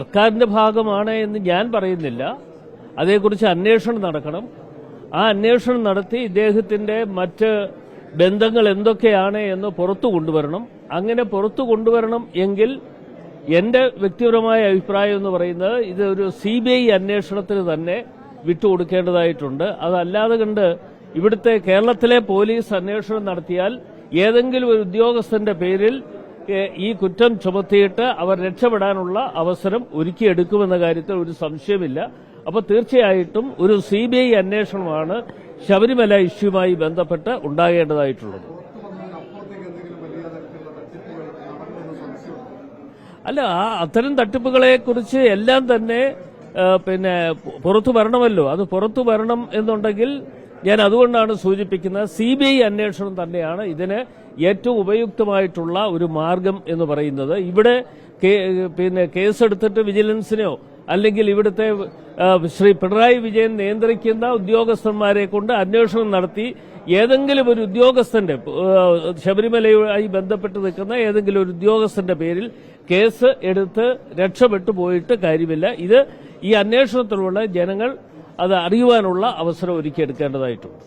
സർക്കാരിന്റെ ഭാഗമാണ് എന്ന് ഞാൻ പറയുന്നില്ല. അതേക്കുറിച്ച് അന്വേഷണം നടക്കണം. ആ അന്വേഷണം നടത്തി ഇദ്ദേഹത്തിന്റെ മറ്റ് ബന്ധങ്ങൾ എന്തൊക്കെയാണ് എന്ന് പുറത്തു കൊണ്ടുവരണം. അങ്ങനെ പുറത്തു കൊണ്ടുവരണം എങ്കിൽ എന്റെ വ്യക്തിപരമായ അഭിപ്രായം എന്ന് പറയുന്നത് ഇത് ഒരു സി ബി ഐ അന്വേഷണത്തിന് തന്നെ വിട്ടുകൊടുക്കേണ്ടതായിട്ടുണ്ട്. അതല്ലാതെ കണ്ട് ഇവിടുത്തെ കേരളത്തിലെ പോലീസ് അന്വേഷണം നടത്തിയാൽ ഏതെങ്കിലും ഒരു ഉദ്യോഗസ്ഥന്റെ പേരിൽ ഈ കുറ്റം ചുമത്തിയിട്ട് അവർ രക്ഷപ്പെടാനുള്ള അവസരം ഒരുക്കിയെടുക്കുമെന്ന കാര്യത്തിൽ ഒരു സംശയമില്ല. അപ്പോൾ തീർച്ചയായിട്ടും ഒരു സി ബി ഐ അന്വേഷണമാണ് ശബരിമല ഇഷ്യൂമായി ബന്ധപ്പെട്ട് ഉണ്ടാകേണ്ടതായിട്ടുള്ളത്. അല്ല ആ അത്തരം തട്ടിപ്പുകളെ കുറിച്ച് എല്ലാം തന്നെ പിന്നെ പുറത്തു വരണമല്ലോ. അത് പുറത്തു വരണം എന്നുണ്ടെങ്കിൽ ഞാൻ അതുകൊണ്ടാണ് സൂചിപ്പിക്കുന്നത് സി ബി ഐ അന്വേഷണം തന്നെയാണ് ഇതിന് ഏറ്റവും ഉപയുക്തമായിട്ടുള്ള ഒരു മാർഗം എന്ന് പറയുന്നത്. ഇവിടെ പിന്നെ കേസെടുത്തിട്ട് വിജിലൻസിനെയോ അല്ലെങ്കിൽ ഇവിടുത്തെ ശ്രീ പിണറായി വിജയൻ നിയന്ത്രിക്കുന്ന ഉദ്യോഗസ്ഥന്മാരെ കൊണ്ട് അന്വേഷണം നടത്തി ഏതെങ്കിലും ഒരു ഉദ്യോഗസ്ഥന്റെ ശബരിമലയുമായി ബന്ധപ്പെട്ട് നിൽക്കുന്ന ഏതെങ്കിലും ഒരു ഉദ്യോഗസ്ഥന്റെ പേരിൽ കേസ് എടുത്ത് രക്ഷപ്പെട്ടു പോയിട്ട് കാര്യമില്ല. ഇത് ഈ അന്വേഷണത്തിലുള്ള ജനങ്ങൾ അത് അറിയുവാനുള്ള അവസരം ഒരുക്കിയെടുക്കേണ്ടതായിട്ടുണ്ട്.